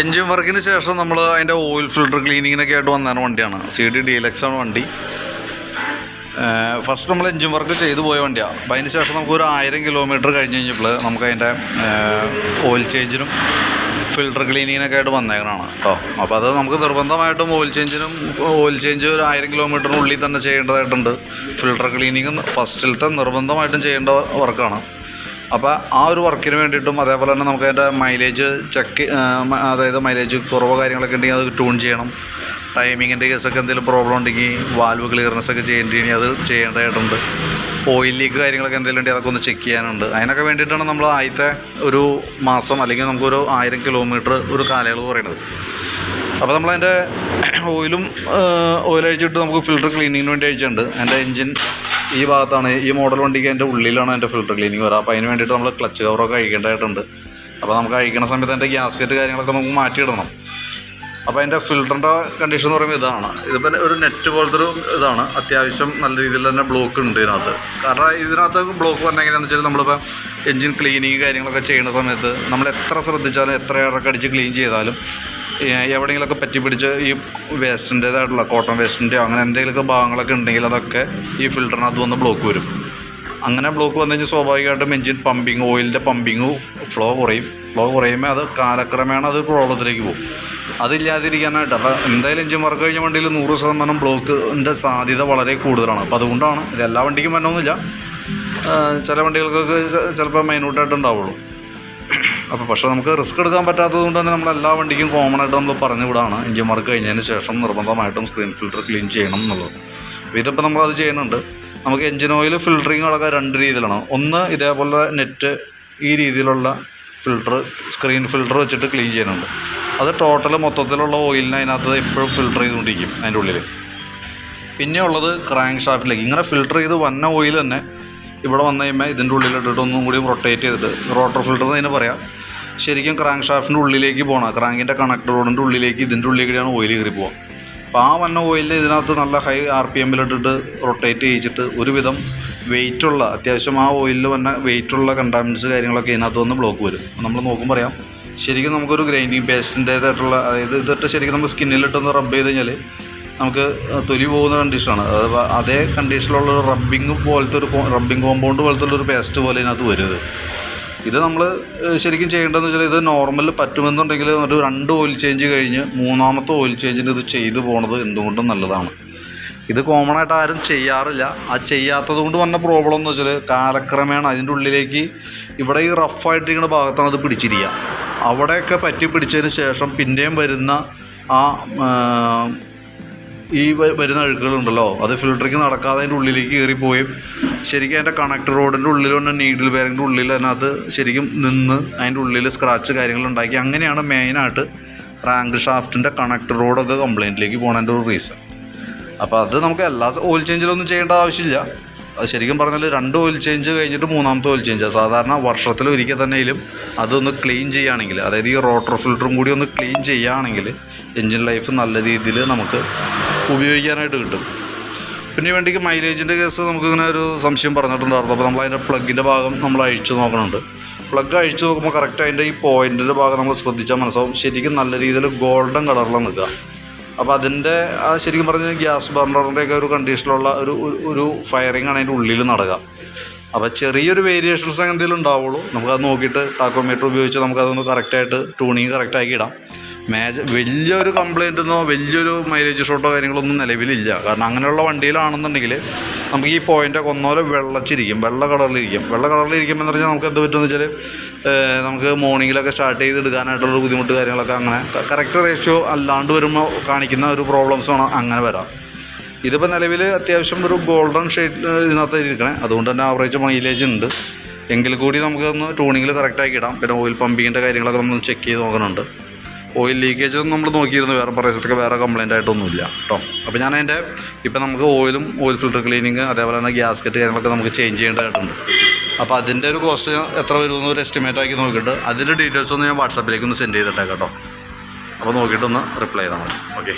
Engine വർക്കിന് ശേഷം നമ്മൾ അതിന്റെ ഓയിൽ ഫിൽട്ടർ ക്ലീനിങ്ങിനൊക്കെ ആയിട്ട് വന്നതാണ് വണ്ടിയാണ്. സി ഡി ഡി എൽ ആണ് വണ്ടി. ഫസ്റ്റ് നമ്മൾ എൻജിൻ വർക്ക് ചെയ്തു പോയ വണ്ടിയാണ്. അപ്പോൾ അതിന് ശേഷം നമുക്ക് ഒരു ആയിരം കിലോമീറ്റർ കഴിഞ്ഞ് കഴിഞ്ഞപ്പോൾ നമുക്ക് അതിന്റെ ഓയിൽ ചേഞ്ചിനും ഫിൽട്ടർ ക്ലീനിങ്ങിനൊക്കെ ആയിട്ട് വന്നേക്കണാണ് കേട്ടോ. അപ്പോൾ അത് നമുക്ക് നിർബന്ധമായിട്ടും ഓയിൽ ചേഞ്ചിനും ഓയിൽ ചേഞ്ച് ഒരു ആയിരം കിലോമീറ്ററിനുള്ളിൽ തന്നെ ചെയ്യേണ്ടതായിട്ടുണ്ട്. ഫിൽട്ടർ ക്ലീനിങ് ഫസ്റ്റിലത്തെ നിർബന്ധമായിട്ടും ചെയ്യേണ്ട വർക്കാണ് അപ്പോൾ ആ ഒരു വർക്കിന് വേണ്ടിയിട്ടും അതേപോലെ തന്നെ നമുക്ക് അതിന്റെ മൈലേജ് ചെക്ക് അതായത് മൈലേജ് കുറവ് കാര്യങ്ങളൊക്കെ ഉണ്ടെങ്കിൽ അത് ട്യൂൺ ചെയ്യണം. ടൈമിങ്ങിന്റെ കേസൊക്കെ എന്തെങ്കിലും പ്രോബ്ലം ഉണ്ടെങ്കിൽ വാൽവ് ക്ലിയർനെസ് ഒക്കെ ചെയ്യേണ്ടി അത് ചെയ്യേണ്ടതായിട്ടുണ്ട്. ഓയിൽ ലീക്ക് കാര്യങ്ങളൊക്കെ എന്തെങ്കിലും ഉണ്ടെങ്കിൽ അതൊക്കെ ഒന്ന് ചെക്ക് ചെയ്യാനുണ്ട്. അതിനൊക്കെ വേണ്ടിയിട്ടാണ് നമ്മൾ ആദ്യത്തെ ഒരു മാസം അല്ലെങ്കിൽ നമുക്കൊരു ആയിരം കിലോമീറ്റർ ഒരു കാലയളവ് പറയുന്നത്. അപ്പോൾ നമ്മളതിന്റെ ഓയിലും ഓയിൽ അഴിച്ചിട്ട് നമുക്ക് ഫിൽറ്റർ ക്ലീനിങ്ങിന് വേണ്ടി അയച്ചിട്ടുണ്ട് എന്റെ എൻജിൻ ഈ ഭാഗത്താണ് ഈ മോഡൽ വണ്ടിക്ക് എന്റെ ഉള്ളിലാണ് എന്റെ ഫിൽറ്റർ ക്ലീനിങ് വരിക അപ്പോൾ അതിന് വേണ്ടിയിട്ട് നമ്മൾ ക്ലച്ച് കവറൊക്കെ അഴിക്കേണ്ടതായിട്ടുണ്ട്. അപ്പോൾ നമുക്ക് അഴിക്കണ സമയത്ത് എന്റെ ഗ്യാസ്കറ്റ് കാര്യങ്ങളൊക്കെ നമുക്ക് മാറ്റിയിടണം. അപ്പോൾ അതിന്റെ ഫിൽറ്ററിന്റെ കണ്ടീഷൻ എന്ന് പറയുമ്പോൾ ഇതാണ്. ഇതിപ്പോൾ ഒരു നെറ്റ് പോലത്തെ ഒരു ഇതാണ്. അത്യാവശ്യം നല്ല രീതിയിൽ തന്നെ ബ്ലോക്ക് ഉണ്ട് ഇതിനകത്ത്. കാരണം ഇതിനകത്ത് ബ്ലോക്ക് പറഞ്ഞാൽ എങ്ങനെയാണെന്ന് വെച്ചാൽ നമ്മളിപ്പോൾ എൻജിൻ ക്ലീനിങ് കാര്യങ്ങളൊക്കെ ചെയ്യുന്ന സമയത്ത് നമ്മൾ എത്ര ശ്രദ്ധിച്ചാലും എത്ര ഇറക്കടിച്ച് ക്ലീൻ ചെയ്താലും എവിടെയെങ്കിലുമൊക്കെ പറ്റി പിടിച്ച് ഈ വേസ്റ്റിന്റേതായിട്ടുള്ള കോട്ടൺ വേസ്റ്റിന്റെയോ അങ്ങനെ എന്തെങ്കിലുമൊക്കെ ഭാഗങ്ങളൊക്കെ ഉണ്ടെങ്കിൽ അതൊക്കെ ഈ ഫിൽറ്ററിനകത്ത് വന്ന് ബ്ലോക്ക് വരും. അങ്ങനെ ബ്ലോക്ക് വന്നു കഴിഞ്ഞാൽ സ്വാഭാവികമായിട്ടും എഞ്ചിൻ പമ്പിങ് ഓയിലിന്റെ പമ്പിങ് ഫ്ലോ കുറയും. ഫ്ലോ കുറയുമ്പോൾ അത് കാലക്രമേണ അത് പ്രോബ്ലത്തിലേക്ക് പോകും. അതില്ലാതിരിക്കാനായിട്ട് അപ്പോൾ എന്തായാലും എഞ്ചിൻ വർക്ക് കഴിഞ്ഞ വണ്ടിയിൽ നൂറ് ശതമാനം ബ്ലോക്കിന്റെ സാധ്യത വളരെ കൂടുതലാണ്. അപ്പോൾ അതുകൊണ്ടാണ് ഇത് എല്ലാ വണ്ടിക്കും വന്നൊന്നുമില്ല ചില വണ്ടികൾക്കൊക്കെ ചിലപ്പോൾ മൈന്യൂട്ടായിട്ട് ഉണ്ടാവുള്ളൂ അപ്പോൾ പക്ഷേ നമുക്ക് റിസ്ക് എടുക്കാൻ പറ്റാത്തത് കൊണ്ട് തന്നെ നമ്മൾ എല്ലാ വണ്ടിക്കും കോമൺ ആയിട്ട് നമ്മൾ പറഞ്ഞു വിടാണ്. എഞ്ചിൻ മാർക്ക് കഴിഞ്ഞതിന് ശേഷം നിർബന്ധമായിട്ടും സ്ക്രീൻ ഫിൽറ്റർ ക്ലീൻ ചെയ്യണം എന്നുള്ളത്. അപ്പോൾ ഇതിപ്പോൾ നമ്മളത് ചെയ്യുന്നുണ്ട്. നമുക്ക് എഞ്ചിൻ ഓയിൽ ഫിൽറ്ററിങ് അടക്കം രണ്ട് രീതിയിലാണ്. ഒന്ന് ഇതേപോലെ നെറ്റ് ഈ രീതിയിലുള്ള ഫിൽറ്റർ സ്ക്രീൻ ഫിൽറ്റർ വെച്ചിട്ട് ക്ലീൻ ചെയ്യുന്നുണ്ട്. അത് ടോട്ടൽ മൊത്തത്തിലുള്ള ഓയിലിന് അതിനകത്ത് എപ്പോഴും ഫിൽറ്റർ ചെയ്തുകൊണ്ടിരിക്കും അതിന്റെ ഉള്ളിൽ പിന്നെ ഉള്ളത് ക്രാങ്ക് ഷാഫ്റ്റിലേക്ക് ഇങ്ങനെ ഫിൽറ്റർ ചെയ്ത് വന്ന ഓയിൽ തന്നെ ഇവിടെ വന്നു കഴിയുമ്പോൾ ഇതിന്റെ ഉള്ളിലിട്ടിട്ട് ഒന്നും കൂടി റൊട്ടേറ്റ് ചെയ്തിട്ട് റോട്ടർ ഫിൽറ്റർ എന്ന് തന്നെ പറയാം. ശരിക്കും ക്രാങ്ക് ഷാഫ്റ്റിന്റെ ഉള്ളിലേക്ക് പോകണം ക്രാങ്കിന്റെ കണക്ട് റോഡിന്റെ ഉള്ളിലേക്ക് ഇതിന്റെ ഉള്ളിൽ കൂടിയാണ് ഓയിൽ കയറി പോകുക അപ്പോൾ ആ വന്ന ഓയിൽ ഇതിനകത്ത് നല്ല ഹൈ ആർ പി എമ്മിലിട്ടിട്ട് റൊട്ടേറ്റ് ചെയ്യിച്ചിട്ട് ഒരുവിധം വെയിറ്റുള്ള അത്യാവശ്യം ആ ഓയിലിൽ വന്ന വെയിറ്റുള്ള കണ്ടാമിനൻസ് കാര്യങ്ങളൊക്കെ ഇതിനകത്ത് വന്ന് ബ്ലോക്ക് വരും. നമ്മൾ നോക്കുമ്പോൾ പറയാം ശരിക്കും നമുക്കൊരു ഗ്രൈൻഡിങ് പേസ്റ്റിന്റേതായിട്ടുള്ള അതായത് ഇതിട്ട് ശരിക്കും നമ്മൾ സ്കിന്നിലിട്ടൊന്ന് റബ്ബ് ചെയ്ത് കഴിഞ്ഞാൽ നമുക്ക് തൊലി പോകുന്ന കണ്ടീഷനാണ് അത് കണ്ടീഷനിലുള്ള ഒരു റബ്ബിങ് പോലത്തെ ഒരു റബ്ബിങ് കോമ്പൗണ്ട് പോലത്തെ ഒരു പേസ്റ്റ് പോലെ ഇതിനകത്ത് വരുന്നത് ഇത് നമ്മൾ ശരിക്കും ചെയ്യേണ്ടതെന്ന് വെച്ചാൽ ഇത് നോർമൽ പറ്റുമെന്നുണ്ടെങ്കിൽ ഒരു രണ്ട് ഓയിൽ ചേഞ്ച് കഴിഞ്ഞ് മൂന്നാമത്തെ ഓയിൽ ചേഞ്ചിന് ഇത് ചെയ്തു പോണത് എന്തുകൊണ്ടും നല്ലതാണ്. ഇത് കോമൺ ആയിട്ട് ആരും ചെയ്യാറില്ല. ആ ചെയ്യാത്തത് കൊണ്ട് വന്ന പ്രോബ്ലം എന്ന് വെച്ചാൽ കാലക്രമേണ അതിന്റെ ഉള്ളിലേക്ക് ഇവിടെ ഈ റഫായിട്ടിരിക്കുന്ന ഭാഗത്താണ് അത് പിടിച്ചിരിക്കുക അവിടെയൊക്കെ പറ്റി പിടിച്ചതിന് ശേഷം പിന്നെയും വരുന്ന ആ, ഈ വരുന്ന അഴുക്കുകളുണ്ടല്ലോ അത് ഫിൽട്ടറിങ് നടക്കാതെ അതിന്റെ ഉള്ളിലേക്ക് കയറിപ്പോയും ശരിക്കും അതിന്റെ കണക്ട് റോഡിന്റെ ഉള്ളിൽ തന്നെ നീഡിൽ ബെയറിന്റെ ഉള്ളിൽ തന്നെ അത് ശരിക്കും നിന്ന് അതിന്റെ ഉള്ളിൽ സ്ക്രാച്ച് കാര്യങ്ങൾ ഉണ്ടാക്കി. അങ്ങനെയാണ് മെയിനായിട്ട് റാങ്ക് ഷാഫ്റ്റിന്റെ കണക്ടർ റോഡൊക്കെ കംപ്ലയിന്റിലേക്ക് പോകണതിന്റെ ഒരു റീസൺ അപ്പോൾ അത് നമുക്ക് എല്ലാ ഓയിൽ ചേഞ്ചിലൊന്നും ചെയ്യേണ്ട ആവശ്യമില്ല. അത് ശരിക്കും പറഞ്ഞാൽ രണ്ട് ഓയിൽ ചേഞ്ച് കഴിഞ്ഞിട്ട് മൂന്നാമത്തെ ഓയിൽ ചേഞ്ച് സാധാരണ വർഷത്തിൽ ഒരിക്കൽ തന്നെയും അതൊന്ന് ക്ലീൻ ചെയ്യുകയാണെങ്കിൽ അതായത് ഈ റോട്ടർ ഫിൽറ്ററും കൂടി ഒന്ന് ക്ലീൻ ചെയ്യുകയാണെങ്കിൽ എൻജിൻ ലൈഫ് നല്ല രീതിയിൽ നമുക്ക് ഉപയോഗിക്കാനായിട്ട് കിട്ടും. പിന്നെ ഈ മൈലേജിന്റെ കേസ് നമുക്കിങ്ങനെ ഒരു സംശയം പറഞ്ഞിട്ടുണ്ടായിരുന്നു. അപ്പോൾ നമ്മൾ അതിന്റെ പ്ലഗിന്റെ ഭാഗം നമ്മൾ അഴിച്ചു നോക്കണുണ്ട്. പ്ലഗ് അഴിച്ചു നോക്കുമ്പോൾ കറക്റ്റ് അതിന്റെ ഈ പോയിന്റിന്റെ ഭാഗം നമ്മൾ ശ്രദ്ധിച്ചാൽ മനസ്സിലാവും. ശരിക്കും നല്ല രീതിയിൽ ഗോൾഡൻ കളറിലാണ് നിൽക്കുക അപ്പോൾ അതിന്റെ ആ ശരിക്കും പറഞ്ഞാൽ ഗ്യാസ് ബർണറിന്റെയൊക്കെ ഒരു കണ്ടീഷനിലുള്ള ഒരു ഒരു- ഒരു ഫയറിംഗ് ആണ് അതിന്റെ ഉള്ളിൽ നടക്കുക അപ്പോൾ ചെറിയൊരു വേരിയേഷൻസ് എന്തെങ്കിലും ഉണ്ടാവുള്ളൂ. നമുക്കത് നോക്കിയിട്ട് ടാക്കോമീറ്റർ ഉപയോഗിച്ച് നമുക്കതൊന്ന് കറക്റ്റായിട്ട് ട്യൂണിങ് കറക്റ്റാക്കി ഇടാം. മേജ വലിയൊരു കംപ്ലയിന്റൊന്നോ വലിയൊരു മൈലേജ് ഷോട്ടോ കാര്യങ്ങളൊന്നും നിലവിലില്ല. കാരണം അങ്ങനെയുള്ള വണ്ടിയിലാണെന്നുണ്ടെങ്കിൽ നമുക്ക് ഈ പോയിന്റൊക്കെ ഒന്നോലെ വെള്ളച്ചിരിക്കും. വെള്ള കളറിലിരിക്കും വെള്ള കളറിലിരിക്കുമ്പോൾ എന്ന് പറഞ്ഞാൽ നമുക്ക് എന്ത് പറ്റുമെന്ന് വെച്ചാൽ നമുക്ക് മോർണിംഗിലൊക്കെ സ്റ്റാർട്ട് ചെയ്ത് എടുക്കാനായിട്ടുള്ള ബുദ്ധിമുട്ട് കാര്യങ്ങളൊക്കെ അങ്ങനെ കറക്റ്റ് റേഷ്യോ അല്ലാണ്ട് വരുമ്പോൾ കാണിക്കുന്ന ഒരു പ്രോബ്ലംസാണ് അങ്ങനെ വരാം. ഇതിപ്പോൾ നിലവിൽ അത്യാവശ്യം ഒരു ഗോൾഡൻ ഷെയ്ഡ് ഇതിനകത്ത് ഇരിക്കണേ. അതുകൊണ്ട് തന്നെ ആവറേജ് മൈലേജ് ഉണ്ട്. എങ്കിൽ കൂടി നമുക്കൊന്ന് ട്യൂണിങ്ങിൽ കറക്റ്റാക്കി ഇടാം. പിന്നെ ഓയിൽ പമ്പിങ്ങിന്റെ കാര്യങ്ങളൊക്കെ നമ്മൾ ചെക്ക് ചെയ്ത് നോക്കുന്നുണ്ട് ഓയിൽ ലീക്കേജ് ഒന്നും നമ്മൾ നോക്കിയിരുന്നു. വേറെ പ്രദേശത്തൊക്കെ വേറെ കംപ്ലൈന്റ് ആയിട്ടൊന്നുമില്ല കേട്ടോ അപ്പോൾ ഞാൻ അതിന്റെ ഇപ്പം നമുക്ക് ഓയിലും ഓയിൽ ഫിൽട്ടർ ക്ലീനിങ് അതേപോലെ തന്നെ ഗ്യാസ്കറ്റ് കാര്യങ്ങളൊക്കെ നമുക്ക് ചേഞ്ച് ചെയ്യേണ്ടതായിട്ടുണ്ട്. അപ്പോൾ അതിന്റെ ഒരു കോസ്റ്റ് എത്ര വരുമെന്ന് ഒരു എസ്റ്റിമേറ്റ് ആക്കി നോക്കിയിട്ട് അതിന്റെ ഡീറ്റെയിൽസ് ഒന്ന് ഞാൻ വാട്സാപ്പിലേക്ക് ഒന്ന് സെൻഡ് ചെയ്തിട്ടേക്കാം കേട്ടോ അപ്പോൾ നോക്കിയിട്ടൊന്ന് റിപ്ലൈ ചെയ്താൽ മതി. ഓക്കെ